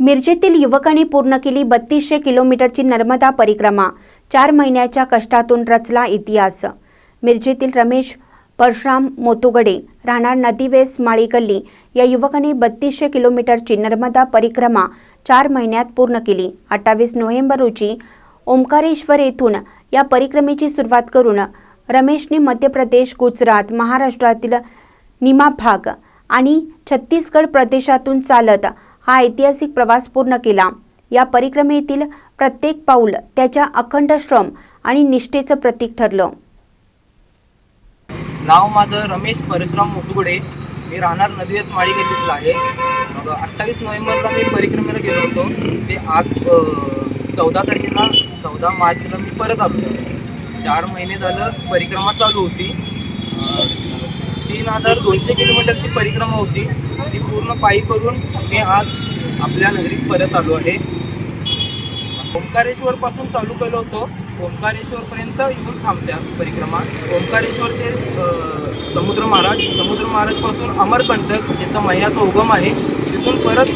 मिरजेतील युवकांनी पूर्ण केली बत्तीसशे किलोमीटरची नर्मदा परिक्रमा. चार महिन्याच्या कष्टातून रचला इतिहास. मिरजेतील रमेश परशुराम मोतुगडे राहणार नदीवेस माळीगल्ली या युवकाने बत्तीसशे किलोमीटरची नर्मदा परिक्रमा चार महिन्यात पूर्ण केली. अठ्ठावीस नोव्हेंबर रोजी ओंकारेश्वर येथून या परिक्रमेची सुरुवात करून रमेशने मध्य प्रदेश गुजरात महाराष्ट्रातील निमा भाग आणि छत्तीसगड प्रदेशातून चालत हा ऐतिहासिक प्रवास पूर्ण केला. या परिक्रमेतील प्रत्येक पाऊल त्याच्या अखंड श्रम आणि निष्ठेचं प्रतीक ठरलं. नाव माझं रमेश परशुराम मोतुगडे मी राहणार नदीवेस माळी गल्लीतला आहे. मग अठ्ठावीस नोव्हेंबरला मी परिक्रमेला गेलो होतो. ते आज चौदा तारखेला चौदा मार्चला मी परत आलो. चार महिने झालं परिक्रमा चालू होती. तीन हजार दोनशे किलोमीटरची परिक्रमा होती. ती पूर्ण पायी करून मी आज आपल्या नगरीत परत आलो आहे. ओंकारेश्वर पासून चालू केलं होतं. ओंकारेश्वर पर्यंत येऊन थांबत्या परिक्रमा. ओंकारेश्वर ते समुद्र महाराज. समुद्र महाराजपासून अमरकंटक जिथं मैयाचा उगम आहे. तिथून परत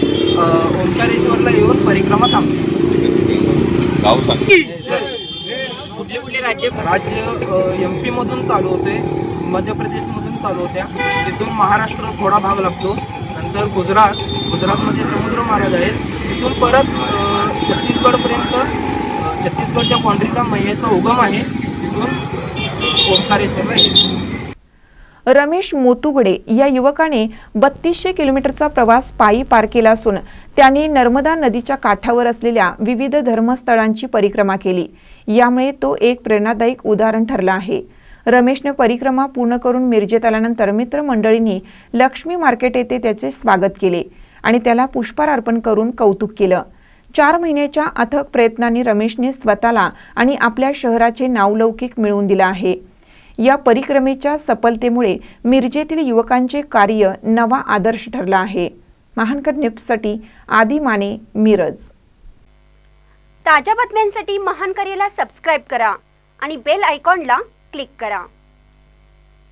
ओंकारेश्वरला येऊन परिक्रमा थांबते गाव कुठले कुठले राज्य? राज्य एम पीमधून चालू होते मध्य प्रदेशमधून चालू होत्या. तिथून महाराष्ट्र थोडा भाग लागतो. नंतर गुजरात गुजरातमध्ये समुद्र महाराज आहेत. तिथून परत छत्तीसगडपर्यंत छत्तीसगडच्या बाँड्रीला मैयाचा उगम आहे. तिथून ओंकारेश्वरला येईल. रमेश मोतुगडे या युवकाने बत्तीसशे किलोमीटरचा प्रवास पायी पार केला असून त्याने नर्मदा नदीच्या काठावर असलेल्या विविध धर्मस्थळांची परिक्रमा केली. यामुळे तो एक प्रेरणादायक उदाहरण ठरला आहे. रमेशने परिक्रमा पूर्ण करून मिरजेत आल्यानंतर मित्रमंडळींनी लक्ष्मी मार्केट येथे त्याचे स्वागत केले आणि त्याला पुष्पार अर्पण करून कौतुक केलं. चार महिन्याच्या अथक प्रयत्नांनी रमेशने स्वतःला आणि आपल्या शहराचे नावलौकिक मिळवून दिलं आहे. या परिक्रमेच्या सफलतेमुळे मिरजेतील युवकांचे कार्य नवा आदर्श ठरला आहे. महानकर न्यूजसाठी आदी माने मिरज. ताज्या बातम्यांसाठी महानकरेला सबस्क्राईब करा आणि बेल आयकॉनला क्लिक करा.